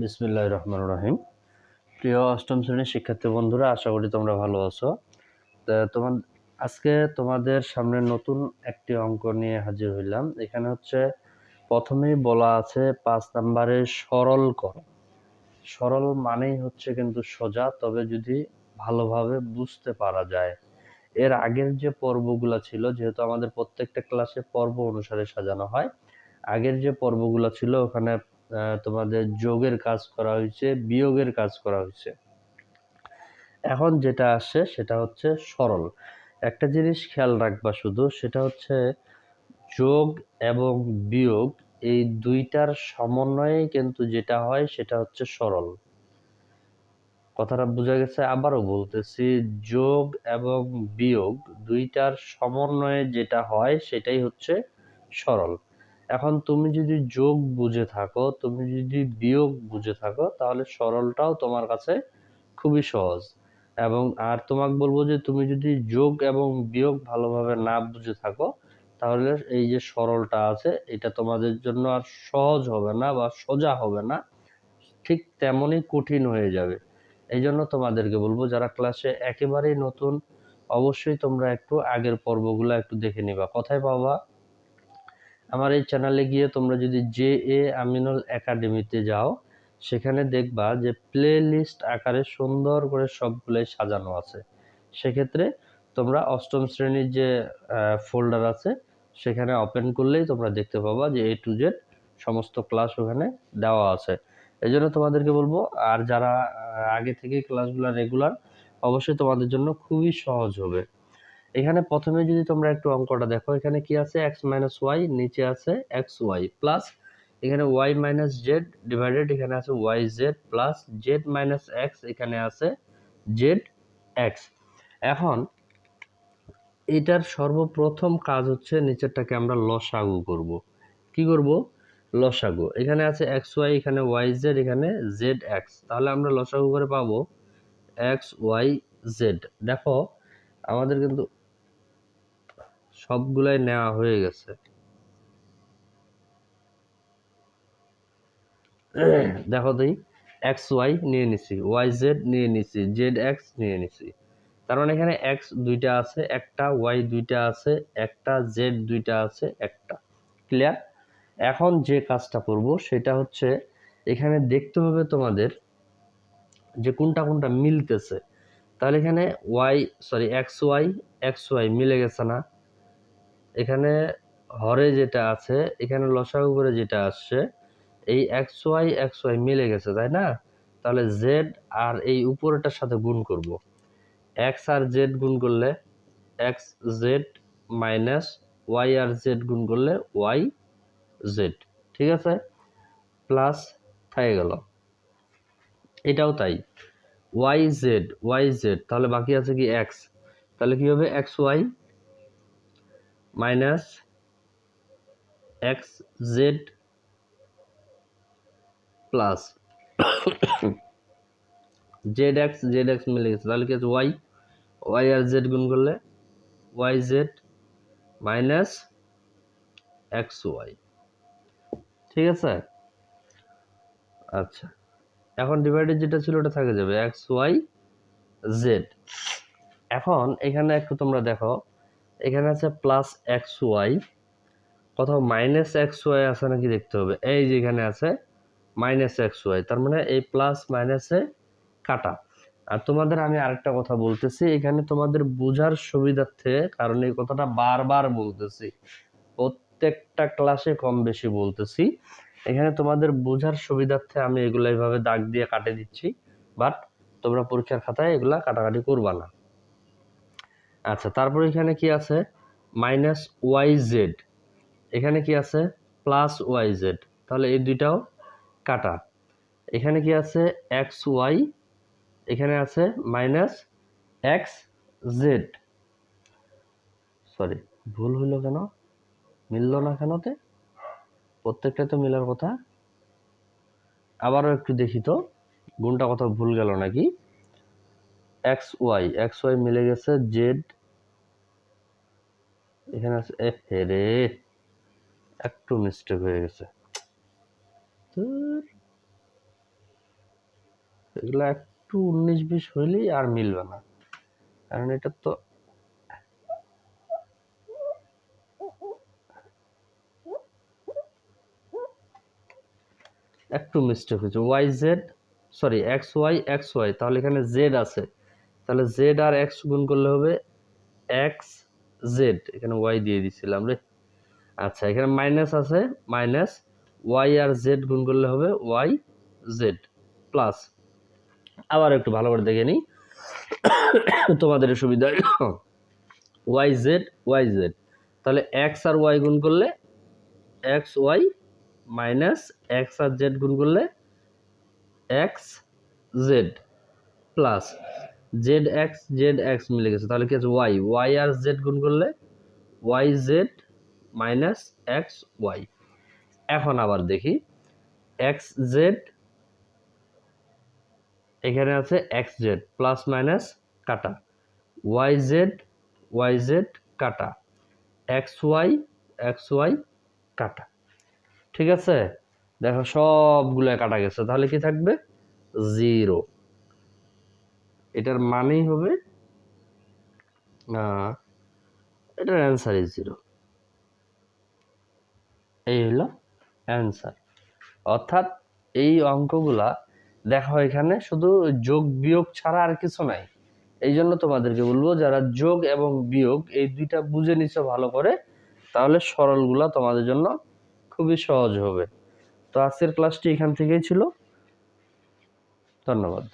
বিসমিল্লাহ রহমান রহিম। প্রিয় অষ্টম শ্রেণির শিক্ষার্থী বন্ধুরা, আশা করি তোমরা ভালো আছো। তোমার, আজকে তোমাদের সামনে নতুন একটি অঙ্ক নিয়ে হাজির হইলাম। এখানে হচ্ছে প্রথমেই বলা আছে পাঁচ নাম্বারে সরল কর। সরল মানেই হচ্ছে কিন্তু সোজা, তবে যদি ভালোভাবে বুঝতে পারা যায়। এর আগের যে পর্বগুলো ছিল, যেহেতু আমাদের প্রত্যেকটা ক্লাসে পর্ব অনুসারে সাজানো হয়, আগের যে পর্বগুলো ছিল, ওখানে তোমাদের যোগের কাজ করা হয়েছে, বিয়োগের কাজ করা হয়েছে। এখন যেটা আসে সেটা হচ্ছে সরল। একটা জিনিস খেয়াল রাখবা শুধু, সেটা হচ্ছে যোগ এবং বিয়োগ, এই দুইটার সমন্বয়ে কিন্তু যেটা হয় সেটা হচ্ছে সরল। কথাটা বোঝা গেছে? আবারও বলতেছি, যোগ এবং বিয়োগ দুইটার সমন্বয়ে যেটা হয় সেটাই হচ্ছে সরল। এখন তুমি যদি যোগ বুঝে থাকো, তুমি যদি বিয়োগ বুঝে থাকো, তাহলে সরলটাও তোমার কাছে খুবই সহজ। এবং আর তোমাকে বলব যে, তুমি যদি যোগ এবং বিয়োগ ভালোভাবে না বুঝে থাকো, তাহলে এই যে সরলটা আছে, এটা তোমাদের জন্য আর সহজ হবে না বা সোজা হবে না। ঠিক তেমনই কঠিন হয়ে যাবে। এই জন্য তোমাদেরকে বলব, যারা ক্লাসে একেবারেই নতুন, অবশ্যই তোমরা একটু আগের পর্বগুলো একটু দেখে নিবা। কোথায় পাবা? আমার এই চ্যানেলে গিয়ে তোমরা যদি জে এ আমিনুল একাডেমিতে যাও, সেখানে দেখবা যে প্লে লিস্ট আকারে সুন্দর করে সবগুলোই সাজানো আছে। সেক্ষেত্রে তোমরা অষ্টম শ্রেণির যে ফোল্ডার আছে, সেখানে ওপেন করলেই তোমরা দেখতে পাবা যে এ টু জেড সমস্ত ক্লাস ওখানে দেওয়া আছে। এই জন্য তোমাদেরকে বলব, আর যারা আগে থেকে ক্লাসগুলো রেগুলার অবশ্যই তোমাদের জন্য খুবই সহজ হবে। এখানে প্রথমে যদি তোমরা একটু অঙ্কটা দেখো, এখানে কি আছে? এক্স মাইনাস ওয়াই নিচে আছে এক্স ওয়াই প্লাস এখানে ওয়াই মাইনাস জেড ডিভাইডেড এখানে আছে Y Z plus Z minus X এখানে আছে জেড এক্স এখন, এটার সর্বপ্রথম কাজ হচ্ছে নিচেরটাকে আমরা লসাগু করব। কি করব? লসাগু। এখানে আছে এক্স ওয়াই এখানে ওয়াই জেড এখানে জেড এক্স তাহলে আমরা লসাগু করে পাবো এক্স ওয়াই জেড দেখো, আমাদের কিন্তু সবগুলাই নেওয়া হয়ে গেছে। দেখো তুই এক্স ওয়াই নিয়ে নিছি ওয়াই জেড নিয়ে নিছি জেড এক্স নিয়ে নিছি। তার মানে এখানে এক্স দুইটা আছে, একটা ওয়াই দুইটা আছে, একটা জেড দুইটা আছে, একটা। ক্লিয়ার এখন যে কাজটা করব সেটা হচ্ছে এখানে দেখতে হবে তোমাদের যে কোনটা কোনটা মিলতেছে। তাহলে এখানে Y sorry X Y X Y মিলে গেছে না? এখানে হরে যেটা আছে, এখানে লসাগু করে যেটা আসছে, এই এক্স ওয়াই এক্স ওয়াই মিলে গেছে, তাই না? তাহলে জেড আর এই উপরেটার সাথে গুণ করব। এক্স আর জেড গুণ করলে এক্স জেড মাইনাস ওয়াই আর জেড গুণ করলে ওয়াই জেড ঠিক আছে? প্লাস থেকে গেল। এটাও তাই। ওয়াই জেড ওয়াই জেড তাহলে বাকি আছে কি এক্স তাহলে কি হবে? X Y minus X Z plus. Z X Z X মিলে গেছে। তাহলে কি আছে? ওয়াই। ওয়াই আর জেড গুণ করলে Y Z minus X Y. ঠিক আছে? আচ্ছা। এখন ডিভাইডেড যেটা ছিল ওটা থাকে যাবে এক্স ওয়াই জেড। এখন এখানে একটু তোমরা দেখো। এখানে আছে প্লাস এক্স ওয়াই কোথাও মাইনাস এক্স ওয়াই আছে নাকি দেখতে হবে। এই যে এখানে আছে মাইনাস এক্স ওয়াই তার মানে এই প্লাস মাইনাসে কাটা। আর তোমাদের আমি আরেকটা কথা বলতেছি, এখানে তোমাদের বোঝার সুবিধার্থে, কারণ এই কথাটা বারবার বলতেছি, প্রত্যেকটা ক্লাসে কম বেশি বলতেছি, এখানে তোমাদের বোঝার সুবিধার্থে আমি এগুলো এইভাবে দাগ দিয়ে কাটে দিচ্ছি বাট তোমরা পরীক্ষার খাতায় এগুলা কাটাকাটি করবা না। আচ্ছা তারপর এখানে কি আছে? মাইনাস ওয়াই জেড এখানে কি আছে? প্লাস ওয়াই জেড তাহলে এই দুইটাও কাটা। এখানে কি আছে? এক্স ওয়াই এখানে আছে মাইনাস এক্স জেড সরি ভুল হইল কেন? মিললো না কেনতে? প্রত্যেকটা তো মিলার কথা। আবারও একটু দেখি তো, গুণটা কথা ভুল গেল নাকি? এক্স ওয়াই এক্স ওয়াই মিলে গেছে জেড এখানে আছে এ রে। একটু মিস্টেক হয়ে গেছে। এগুলো একটু উনিশ বিশ হইলেই আর মিলবে না। কারণ এটা তো একটু মিস্টেক হয়েছে। Y Z sorry X Y X Y তাহলে এখানে জেড আছে। তাহলে জেড আর এক্স গুণ করলে হবে এক্স জেড এখানে ওয়াই দিয়ে দিছিলাম রে। আচ্ছা এখানে মাইনাস আছে মাইনাস ওয়াই আর জেড গুণ করলে হবে ওয়াই জেড প্লাস আবার একটু ভালো করে দেখে নিই। তোমাদের সুবিধা ওয়াই জেড ওয়াই জেড তাহলে এক্স আর ওয়াই গুণ করলে এক্স ওয়াই মাইনাস এক্স আর জেড গুণ করলে X Z plus Z X Z X মিলে গেছে। তাহলে কি আছে? ওয়াই ওয়াই আর জেড গুণ করলে Y Z minus X Y এখন আবার দেখি। এক্স জেড এখানে আছে এক্স জেড প্লাস মাইনাস কাটা। ওয়াই জেড ওয়াই জেড কাটা। এক্স ওয়াই এক্স ওয়াই কাটা। ঠিক আছে? দেখো সবগুলো কাটা গেছে। তাহলে কি থাকবে? জিরো এটার মানেই হবে এটার অ্যান্সার ইজ জিরো এই হলো অ্যান্সার অর্থাৎ এই অঙ্কগুলা দেখো এখানে শুধু যোগ বিয়োগ ছাড়া আর কিছু নাই। এই জন্য তোমাদেরকে বলব, যারা যোগ এবং বিয়োগ এই দুইটা বুঝে নিছো ভালো করে, তাহলে সরলগুলা তোমাদের জন্য খুবই সহজ হবে। তো আজকের ক্লাসটি এখান থেকেই ছিল। ধন্যবাদ।